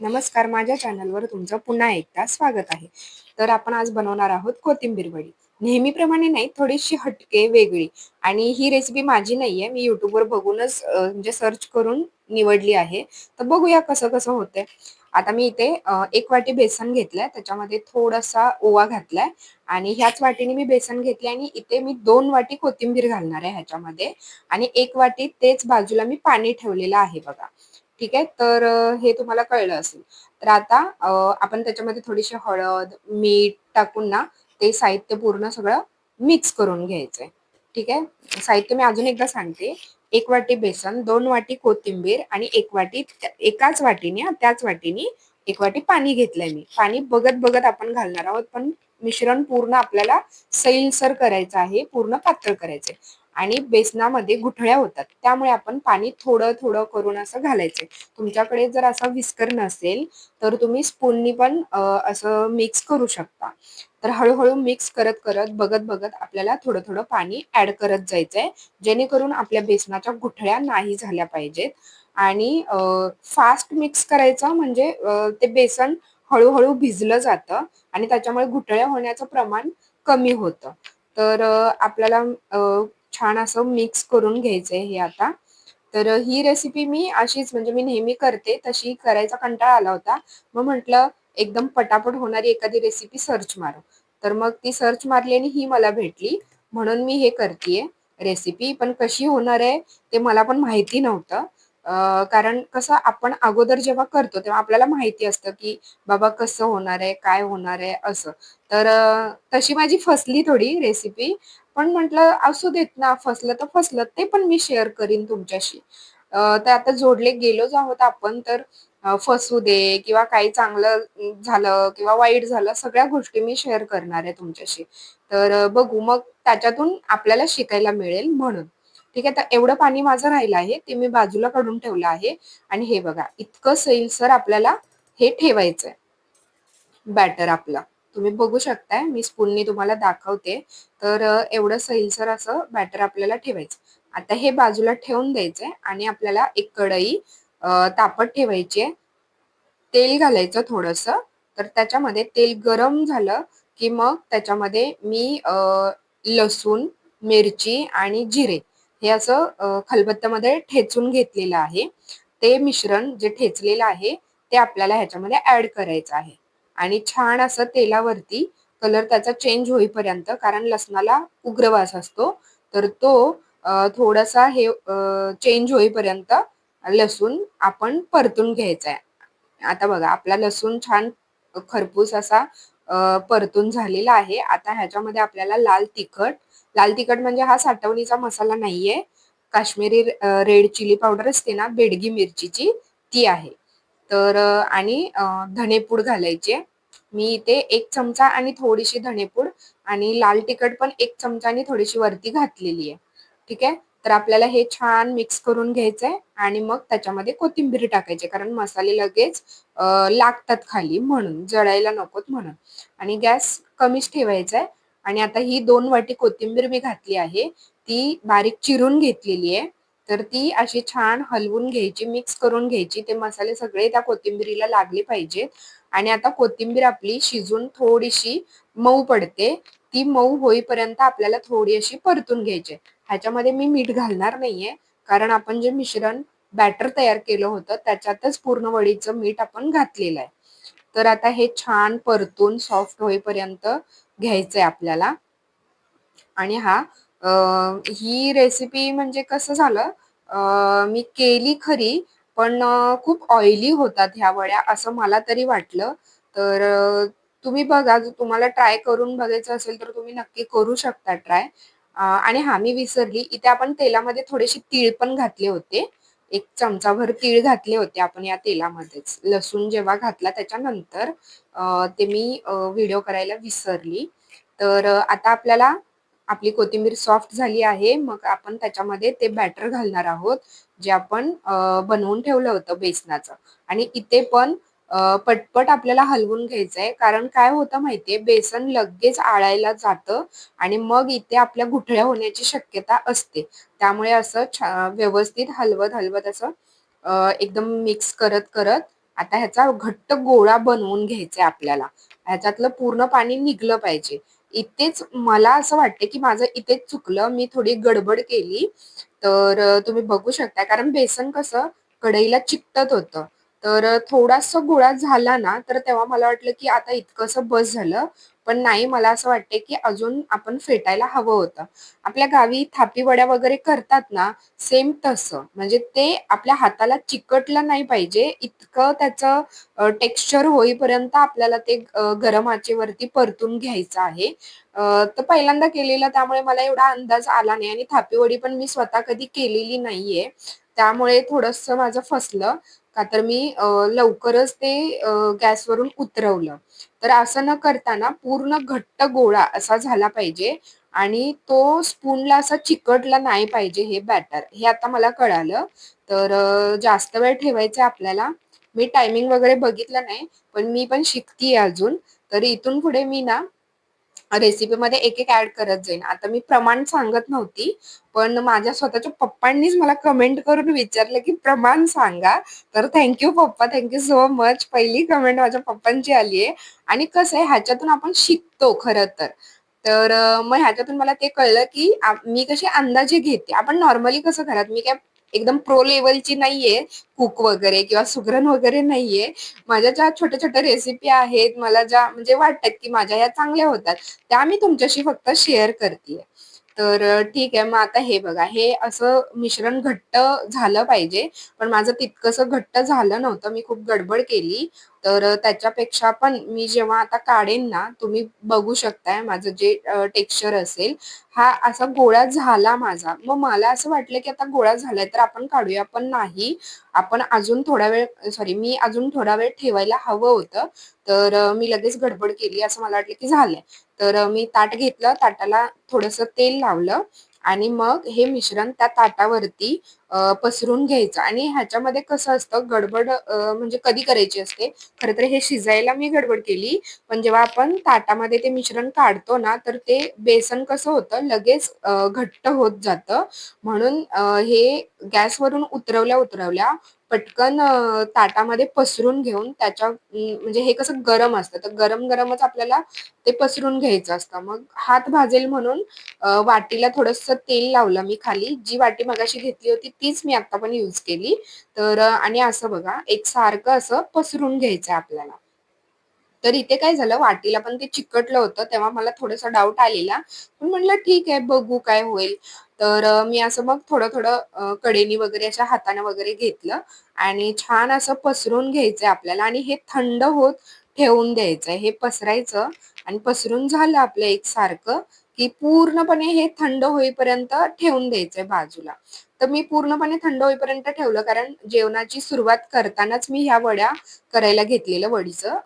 नमस्कार माझ्या चॅनलवर तुमचं पुन्हा एकदा स्वागत आहे. तर आपण आज बनवणार आहोत कोथिंबीर वडी. नेहमीप्रमाणे नाही थोडीशी हटके वेगळी. आणि ही रेसिपी माझी नाहीये मी युट्यूबवर बघूनच म्हणजे सर्च करून निवडली आहे. तर बघूया कसं कसं होतंय. आता मी इथे एक वाटी बेसन घेतलंय त्याच्यामध्ये थोडासा ओवा घातलाय. आणि ह्याच वाटीने मी बेसन घेतले आणि इथे मी दोन वाटी कोथिंबीर घालणार आहे ह्याच्यामध्ये. आणि एक वाटी तेच बाजूला मी पाणी ठेवलेलं आहे बघा. ठीक आहे? तर हे तुम्हाला कळलं असेल. तर आता आपण त्याच्यामध्ये थोडीशी हळद मीठ टाकून ना ते साहित्य पूर्ण सगळं मिक्स करून घ्यायचंय. ठीक आहे? साहित्य मी अजून एकदा सांगते. एक वाटी बेसन दोन वाटी कोथिंबीर आणि एक वाटी एकाच वाटीने त्याच वाटीने एक वाटी पाणी घेतलंय मी. पाणी बघत बघत आपण घालणार आहोत पण मिश्रण पूर्ण आपल्याला सैलसर करायचं आहे पूर्ण पातळ करायचंय. आणि बेसनामध्ये गुठळ्या होतात. त्यामुळे आपण पाणी थोडं थोडं करून असं घालायचंय तुमच्याकडे जर असा विस्कर नसेल तर तुम्ही स्पूननी पण असं मिक्स करू शकता. तर हळूहळू मिक्स करत करत बघत बघत आपल्याला थोडं थोडं पाणी ऍड करत जायचंय. जेणेकरून आपल्या बेसनाच्या गुठळ्या नाही झाल्या पाहिजेत. आणि फास्ट मिक्स करायचं म्हणजे ते बेसन हळूहळू भिजलं जातं आणि त्याच्यामुळे गुठळ्या होण्याचं प्रमाण कमी होतं. तर आपल्याला छान असं मिक्स करून घ्यायचंय हे आता. तर ही रेसिपी मी अशीच म्हणजे मी नेहमी करते तशी करायचा कंटाळा आला होता. मग म्हटलं एकदम पटापट होणारी एखादी रेसिपी सर्च मारू. तर मग ती सर्च मारली आणि ही मला भेटली. म्हणून मी हे करतेय रेसिपी पण कशी होणार आहे ते मला पण माहिती नव्हतं. कारण कसं आपण अगोदर जेव्हा करतो तेव्हा आपल्याला माहिती असतं की बाबा कसं होणार आहे काय होणार आहे असं. तर तशी माझी फसली थोडी रेसिपी पण म्हटलं असू देत ना फसलं तर फसलं ते पण मी शेअर करीन तुमच्याशी. अ, तर आता जोडले गेलोच आहोत आपण तर अ, फसू दे किंवा काही चांगलं अं, झालं किंवा वाईट झालं सगळ्या गोष्टी मी शेअर करणार आहे तुमच्याशी. तर अ, बघू मग त्याच्यातून आपल्याला शिकायला मिळेल म्हणून. ठीक आहे तर एवढं पाणी माझं राहिलं आहे ते मी बाजूला काढून ठेवलं आहे. आणि हे बघा इतकं सैलसर आपल्याला हे ठेवायचंय. बॅटर आपला. तुम्ही बघू शकताय मी स्पूननी तुम्हाला दाखवते. तर एवढं सैलसर असं बॅटर आपल्याला ठेवायचं. आता हे बाजूला ठेवून द्यायचंय आणि आपल्याला एक कढई तापत ठेवायची आहे. तेल घालायचं थोडंसं. तर त्याच्यामध्ये तेल गरम झालं की मग त्याच्यामध्ये मी लसूण मिरची आणि जिरे हे असं खलबत्त्यामध्ये ठेचून घेतलेलं आहे. ते मिश्रण जे ठेचलेलं आहे ते आपल्याला ह्याच्यामध्ये ऍड करायचं आहे. आणि छान असं तेलावरती कलर त्याचा चेंज होईपर्यंत कारण लसणाला उग्र वास असतो तर तो थोडासा हे चेंज होईपर्यंत लसूण आपण परतून घ्यायचा आहे आता बघा आपला लसूण छान खरपूस असा परतून झालेला आहे. आता ह्याच्यामध्ये आपल्याला लाल तिखट लाल तिखट म्हणजे हा साठवणीचा मसाला नाहीये. काश्मीरी रेड चिली पावडर असते ना बेडगी मिरचीची ती आहे. तर आणि धनेपूड घालायचे. मी इथे एक चमचा आणि थोडीशी धनेपूड आणि लाल तिखट पण एक चमचा आणि थोडीशी वरती घातलेली आहे. ठीक आहे? तर आपल्याला हे छान मिक्स करून घ्यायचंय आणि मग त्याच्यामध्ये कोथिंबीर टाकायची कारण मसाले लगेच लागतात खाली म्हणून जळायला नकोत म्हणून. आणि गॅस कमीच ठेवायचा आहे आणि आता ही दोन वाटी कोथिंबीर मी घातली आहे ती बारीक चिरून घेतलेली आहे. तर ती अशी छान हलवून घ्यायची मिक्स करून घ्यायची. ते मसाले सगळे त्या कोथिंबीरीला लागले पाहिजेत. आणि आता कोथिंबीर आपली शिजून थोडीशी मऊ पडते. ती मऊ होईपर्यंत आपल्याला थोडी अशी परतून घ्यायची ह्याच्यामध्ये मी मीठ घालणार नाहीये. कारण आपण जे मिश्रण बॅटर तयार केलं होतं त्याच्यातच पूर्ण वडीचं मीठ आपण घातलेलं आहे. तर आता हे छान परतून सॉफ्ट होईपर्यंत घ्यायचंय आपल्याला. आणि हा ही रेसिपी म्हणजे कसं झालं मी केली खरी पण खूप ऑइली होतात ह्या वड्या असं मला तरी वाटलं. तर तुम्ही बघा जर तुम्हाला ट्राय करून बघायचं असेल तर तुम्ही नक्की करू शकता ट्राय आणि हा मी विसरली. इथे आपण तेलामध्ये थोडेसे तीळ पण घातले होते. एक चमचाभर तीळ घातले होते आपण या तेलामध्येच. लसूण जेव्हा घातला त्याच्यानंतर ते मी व्हिडिओ करायला विसरली. तर आता आपल्याला आपली कोथिंबीर सॉफ्ट झाली आहे. मग आपण त्याच्यामध्ये ते बॅटर घालणार आहोत जे आपण बनवून ठेवलं होतं बेसनाचं. आणि इथे पण पटपट आपल्याला हलवून घ्यायचं आहे कारण काय होतं माहितीये बेसन लगेच आळायला जातं आणि मग इथे आपल्या गुठळ्या होण्याची शक्यता असते. त्यामुळे असं छा व्यवस्थित हलवत हलवत असं एकदम मिक्स करत करत आता ह्याचा घट्ट गोळा बनवून घ्यायचा आपल्याला. ह्याच्यातलं पूर्ण पाणी निघलं पाहिजे. इथेच मला असं वाटते की माझं इथेच चुकलं मी थोडी गडबड केली. तर तुम्ही बघू शकता कारण बेसन कसं कढईला चिकटत होतं. तर थोडासा गोळा झाला ना तर तेव्हा मला वाटलं की आता इतकंसं बस झालं. पण नाही मला असं वाटते की अजून आपण फेटायला हवं होतं. आपल्या गावी थापी वड्या वगैरे करतात ना सेम तसं. म्हणजे ते आपल्या हाताला चिकटलं नाही पाहिजे. इतकं त्याचं टेक्स्चर होईपर्यंत आपल्याला ते गरम आचेवरती परतून घ्यायचं आहे. तर पहिल्यांदा केलेलं त्यामुळे मला एवढा अंदाज आला नाही. आणि थापी वडी पण मी स्वतः कधी केलेली नाहीये. त्यामुळे थोडंसं माझं फसलं. का तर मी लवकरच ते गॅसवरून उतरवलं. तर असं न करताना पूर्ण घट्ट गोळा असा झाला पाहिजे आणि तो स्पूनला असा चिकटला नाही पाहिजे हे बॅटर हे आता मला कळालं. तर जास्त वेळ ठेवायचं आपल्याला. मी टायमिंग वगैरे बघितलं नाही पण मी पण शिकतीये अजून. तर इथून पुढे मी ना रेसिपीमध्ये एक एक ऍड करत जाईन. आता मी प्रमाण सांगत नव्हती पण माझ्या स्वतःच्या पप्पांनीच मला कमेंट करून विचारलं की प्रमाण सांगा. तर थँक्यू पप्पा थँक्यू सो मच पहिली कमेंट माझ्या पप्पांची आली आहे आणि कसं आहे ह्याच्यातून आपण शिकतो खरं तर. तर मग ह्याच्यातून मला ते कळलं की मी कशी अंदाजे घेते. आपण नॉर्मली कसं घरात मी काय एकदम प्रो लेवलची नाहीये कुक वगैरे किंवा सुगरण वगैरे नाहीये. माझ्या ज्या छोट्या छोट्या रेसिपी आहेत मला ज्या म्हणजे वाटतात की माझ्या या चांगल्या होतात त्या मी तुमच्याशी फक्त शेअर करते तर ठीक आहे मग आता हे बघा हे असं मिश्रण घट्ट झालं पाहिजे पण माझं तितकंसं घट्ट झालं नव्हतं मी खूप गडबड केली. तर त्याच्यापेक्षा पण मी जेव्हा आता काढेन ना तुम्ही बघू शकताय माझं जे टेक्स्चर असेल हा असा गोळा झाला माझा. मग मला असं वाटलं की आता गोळा झालाय तर आपण काढूया पण नाही. आपण अजून थोडा वेळ सॉरी मी अजून थोडा वेळ ठेवायला हवं होतं. तर मी लगेच गडबड केली असं मला वाटलं की झालंय. तर मी ताट घेतलं ताटाला थोडस तेल लावलं. आणि मग हे मिश्रण त्या ताटावरती पसरून घ्यायचं. आणि ह्याच्यामध्ये कसं असतं गडबड म्हणजे कधी करायची असते? खरं तर हे शिजायला मी गडबड केली. पण जेव्हा आपण ताटामध्ये ते मिश्रण काढतो ना तर ते बेसन कसं होतं लगेच घट्ट होत जातं. म्हणून हे गॅसवरून उतरवल्या उतरवल्या पटकन ताटामध्ये पसरून घेऊन त्याच्या म्हणजे हे कसं गरम असतं. तर गरम गरमच आपल्याला ते पसरून घ्यायचं असतं. मग हात भाजेल म्हणून वाटीला थोडस तेल लावलं मी खाली. जी वाटी मगाशी घेतली होती तीच मी आता पण यूज केली. तर आणि असं बघा एक सारखं असं पसरून घ्यायचं आपल्याला. तर इथे काय झालं वाटीला पण ते चिकटलं होतं तेव्हा मला थोडासा डाऊट आलेला. पण म्हटलं ठीक आहे बघू काय होईल. तर मी असं मग थोडं थोडं कडेनी वगैरे अशा हाताने वगैरे घेतलं आणि छान असं पसरून घ्यायचंय आपल्याला आणि हे थंड होत ठेवून द्यायचंय. हे पसरायचं आणि पसरून झालं आपलं एक सारखं की पूर्णपणे हे थंड होईपर्यंत ठेवून द्यायचंय बाजूला. तर मी पूर्णपणे थंड होईपर्यंत ठेवलं कारण जेवणाची सुरुवात करतानाच मी ह्या वड्या करायला घेतलेलं वडीचं.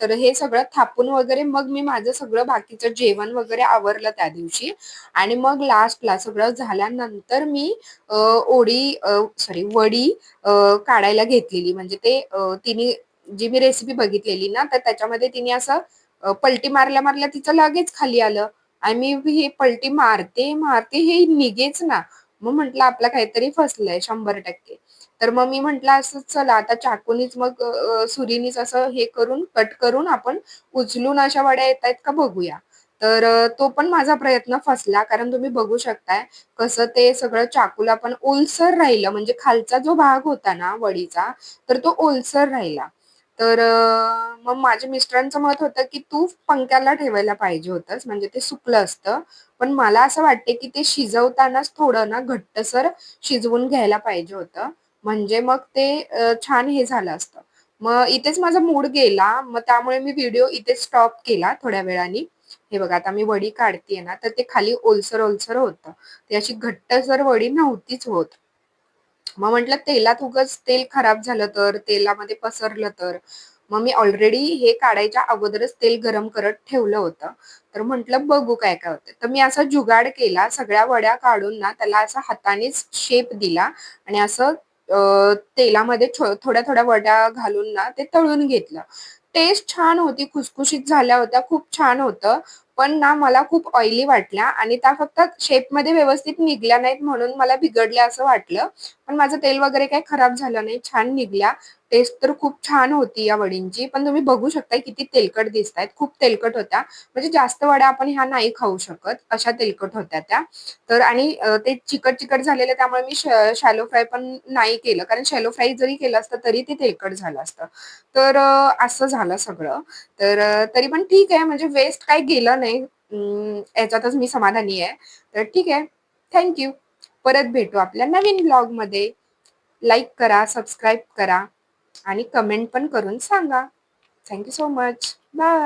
तर हे सगळं थापून वगैरे मग मी माझं सगळं बाकीचं जेवण वगैरे आवरलं त्या दिवशी. आणि मग लास्टला सगळं झाल्यानंतर मी ओडी सॉरी वडी काढायला घेतलेली. म्हणजे ते तिने जी मी रेसिपी बघितलेली ना तर त्याच्यामध्ये तिने असं पलटी मारल्या मारल्या तिचं लगेच खाली आलं. आणि मी हे पलटी मारते मारते हे निघेच ना. मग म्हंटल आपला काहीतरी फसलंय शंभर टक्के. तर मग मी म्हंटल असं चला आता चाकूनीच मग सुरीनीच असं हे करून कट करून आपण उचलून अशा वड्या येत आहेत का बघूया. तर तो पण माझा प्रयत्न फसला कारण तुम्ही बघू शकताय कसं ते सगळं चाकूला पण ओलसर राहिलं म्हणजे खालचा जो भाग होता ना वडीचा तर तो ओलसर राहिला. तर मग माझ्या मिस्टरांचं मत होतं की तू पंख्याला ठेवायला पाहिजे होतंस म्हणजे ते सुकलं असतं. पण मला असं वाटते की ते शिजवतानाच थोडं ना घट्टसर शिजवून घ्यायला पाहिजे होतं. म्हणजे मग ते छान हे झालं असतं. मग इथेच माझा मूड गेला. मग त्यामुळे मी व्हिडिओ इथे स्टॉप केला थोड्या वेळाने. हे बघा आता मी वडी काढतेय ना तर ते खाली ओलसर ओलसर होतं. ते अशी घट्टसर वडी नव्हतीच होत. मग म्हटलं तेलात उगच तेल खराब झालं तर तेलामध्ये पसरलं तर. मग मी ऑलरेडी हे काढायच्या अगोदरच तेल गरम करत ठेवलं होतं. तर म्हटलं बघू काय काय होतं तर मी असा जुगाड केला सगळ्या वड्या काढून ना त्याला असा हातानेच शेप दिला आणि असं तेलामध्ये थोड्या थोड्या वड्या घालून ना ते तळून घेतलं. टेस्ट छान होती खुसखुशीत झाल्या होत्या खूप छान होतं. पण ना मला खूप ऑइली वाटल्या आणि त्या फक्त शेपमध्ये व्यवस्थित निघल्या नाहीत म्हणून मला बिघडल्या असं वाटलं. पण माझं तेल वगैरे काही खराब झालं नाही. छान निघल्या. टेस्ट तर खूप छान होती या वडींची. पण तुम्ही बघू शकताय किती तेलकट दिसतायत. खूप तेलकट होत्या. म्हणजे जास्त वड्या आपण ह्या नाही खाऊ शकत. अशा तेलकट होत्या त्या. तर आणि ते चिकट-चिकट झालेलं त्यामुळे मी शॅलो फ्राय पण नाही केलं. कारण शॅलो फ्राय जरी केलं असतं तरी ते तेलकट झालं असतं. तर असं झालं सगळं. तर तरी पण ठीक आहे म्हणजे वेस्ट काही गेलं नाही. याच्यातच मी समाधानी आहे. तर ठीक आहे. Thank you. परत भेटू आपल्या नवीन ब्लॉगमध्ये. लाईक करा, सबस्क्राईब करा आणि कमेंट पण करून सांगा. Thank you so much. Bye.